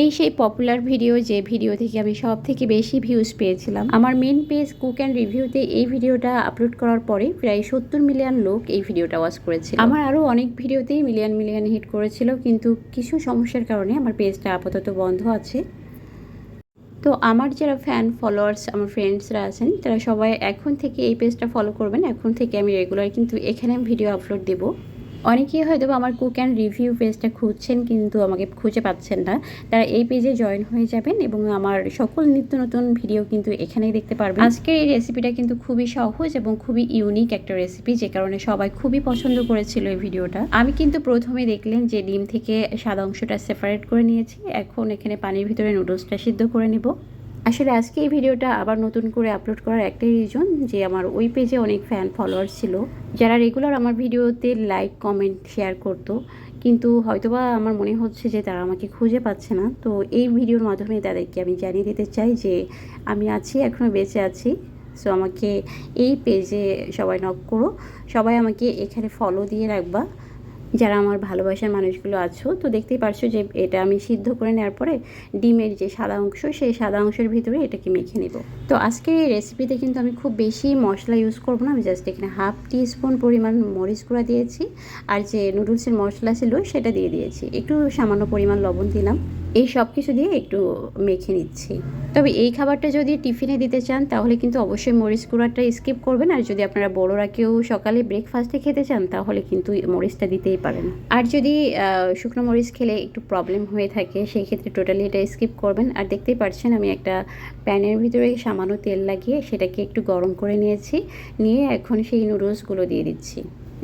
এই সেই popular video যে ভিডিও থেকে আমি সব থেকে বেশি ভিউজ পেয়েছিলাম। আমার মেন পেজ কুক অ্যান্ড রিভিউতে এই ভিডিওটা আপলোড করার পরে প্রায় সত্তর মিলিয়ন লোক এই ভিডিওটা ওয়াচ করেছিল। আমার আরও অনেক ভিডিওতেই মিলিয়ন মিলিয়ন হিট করেছিল, কিন্তু কিছু সমস্যার কারণে আমার পেজটা আপাতত বন্ধ আছে। তো আমার যারা ফ্যান ফলোয়ার্স আমার ফ্রেন্ডসরা আছেন, তারা সবাই এখন থেকে এই পেজটা ফলো করবেন। এখন থেকে আমি রেগুলার কিন্তু এখানে ভিডিও আপলোড দেবো। অনেকেই হয়তো আমার কুক অ্যান্ড রিভিউ পেজটা খুঁজছেন কিন্তু আমাকে খুঁজে পাচ্ছেন না। তারা এই পেজে জয়েন হয়ে যাবেন এবং আমার সকল নিত্য নতুন ভিডিও কিন্তু এখানেই দেখতে পারবেন। আজকের এই রেসিপিটা কিন্তু খুবই সহজ এবং খুবই ইউনিক একটা রেসিপি যে কারণে সবাই খুবই পছন্দ করেছিল এই ভিডিওটা। আমি কিন্তু প্রথমে দেখলেন যে ডিম থেকে সাদা অংশটা সেপারেট করে নিয়েছি। এখন এখানে পানির ভিতরে নুডলসটা সিদ্ধ করে নেব। আসলে আজকে এই ভিডিওটা আবার নতুন করে আপলোড করার একটাই রিজন যে আমার ওই পেজে অনেক ফ্যান ফলোয়ার ছিল। যারা রেগুলার আমার ভিডিওতে লাইক কমেন্ট শেয়ার করতো। কিন্তু হয়তোবা আমার মনে হচ্ছে যে তারা আমাকে খুঁজে পাচ্ছে না। তো এই ভিডিওর মাধ্যমে তাদেরকে আমি জানিয়ে দিতে চাই যে আমি আছি এখনও বেঁচে আছি। সো আমাকে এই পেজে সবাই নক করো। সবাই আমাকে এখানে ফলো দিয়ে রাখবা। যারা আমার ভালোবাসার মানুষগুলো আছো, তো দেখতেই পারছ যে এটা আমি সিদ্ধ করে নেওয়ার পরে ডিমের যে সাদা অংশ, সেই সাদা অংশের ভিতরে এটাকে মেখে নেব। তো আজকের এই রেসিপিতে কিন্তু আমি খুব বেশি মশলা ইউজ করব না, আমি জাস্ট এখানে হাফ টি স্পুন পরিমাণ মরিচ গুঁড়া দিয়েছি, আর যে নুডলসের মশলা ছিল সেটা দিয়ে দিয়েছি। একটু সামান্য পরিমাণ লবণ দিলাম। এই সব কিছু দিয়ে একটু মেখে নিচ্ছি। তবে এই খাবারটা যদি টিফিনে দিতে চান, তাহলে কিন্তু অবশ্যই মরিচ গুঁড়াটা স্কিপ করবেন। আর যদি আপনারা বড়োরা কেউ সকালে ব্রেকফাস্টে খেতে চান, তাহলে কিন্তু মরিচটা দিতেই পারেন। আর যদি শুকনো মরিচ খেলে একটু প্রবলেম হয়ে থাকে সেই ক্ষেত্রে টোটালি এটা স্কিপ করবেন। আর দেখতেই পাচ্ছেন আমি একটা প্যানের ভিতরে সামান্য তেল লাগিয়ে সেটাকে একটু গরম করে নিয়েছি। নিয়ে এখন সেই নুডলসগুলো দিয়ে দিচ্ছি।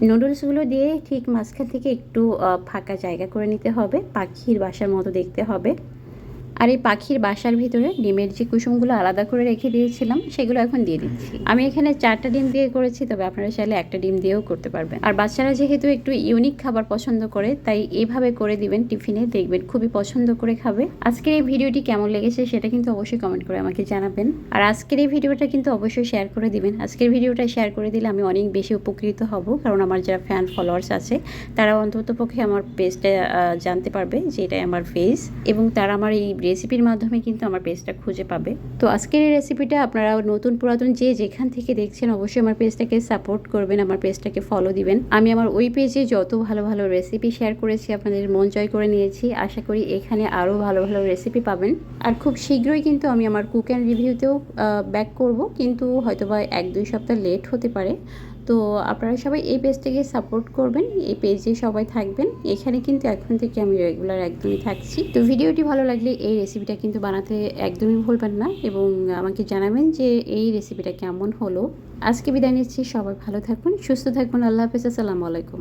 নুডলসগুলো দিয়ে ঠিক মাঝখান থেকে একটু ফাঁকা জায়গা করে নিতে হবে, পাখির বাসার মতো দেখতে হবে। আর এই পাখির বাসার ভিতরে ডিমের যে কুসুমগুলো আলাদা করে রেখে দিয়েছিলাম, সেগুলো এখন দিয়ে দিচ্ছি। আমি এখানে চারটা ডিম দিয়ে করেছি, তবে আপনারা চাইলে একটা ডিম দিয়েও করতে পারবেন। আর বাচ্চারা যেহেতু একটু ইউনিক খাবার পছন্দ করে, তাই এভাবে করে দিবেন টিফিনে, দেখবেন খুবই পছন্দ করে খাবে। আজকের এই ভিডিওটি কেমন লেগেছে সেটা কিন্তু অবশ্যই কমেন্ট করে আমাকে জানাবেন। আর আজকের এই ভিডিওটা কিন্তু অবশ্যই শেয়ার করে দিবেন। আজকের ভিডিওটা শেয়ার করে দিলে আমি অনেক বেশি উপকৃত হব, কারণ আমার যারা ফ্যান ফলোয়ার্স আছে, তারা অন্তত পক্ষে আমার পেজটা জানতে পারবে যে এটাই আমার ফেস এবং তারা আমার এই রেসিপির মাধ্যমে কিন্তু আমার পেজটা খুঁজে পাবে। তো আজকের এই রেসিপিটা আপনারা নতুন পুরাতন যে যেখান থেকে দেখছেন, অবশ্যই আমার পেজটাকে সাপোর্ট করবেন, আমার পেজটাকে ফলো দিবেন। আমি আমার ওই পেজে যত ভালো ভালো রেসিপি শেয়ার করেছি, আপনাদের মন জয় করে নিয়েছি। আশা করি এখানে আরও ভালো ভালো রেসিপি পাবেন। আর খুব শীঘ্রই কিন্তু আমি আমার কুক অ্যান্ড রিভিউতেও ব্যাক করব। কিন্তু হয়তোবা এক দুই সপ্তাহ লেট হতে পারে। তো আপনারা সবাই এই পেজটাকে সাপোর্ট করবেন, এই পেজে সবাই থাকবেন। এখানে কিন্তু এখন থেকে আমি রেগুলার একদমই থাকছি। তো ভিডিওটি ভালো লাগলে এই রেসিপিটা কিন্তু বানাতে একদমই ভুলবেন না এবং আমাকে জানাবেন যে এই রেসিপিটা কেমন হলো। আজকে বিদায় নিচ্ছি, সবাই ভালো থাকুন, সুস্থ থাকুন, আল্লাহ হাফিজ, আসসালামু আলাইকুম।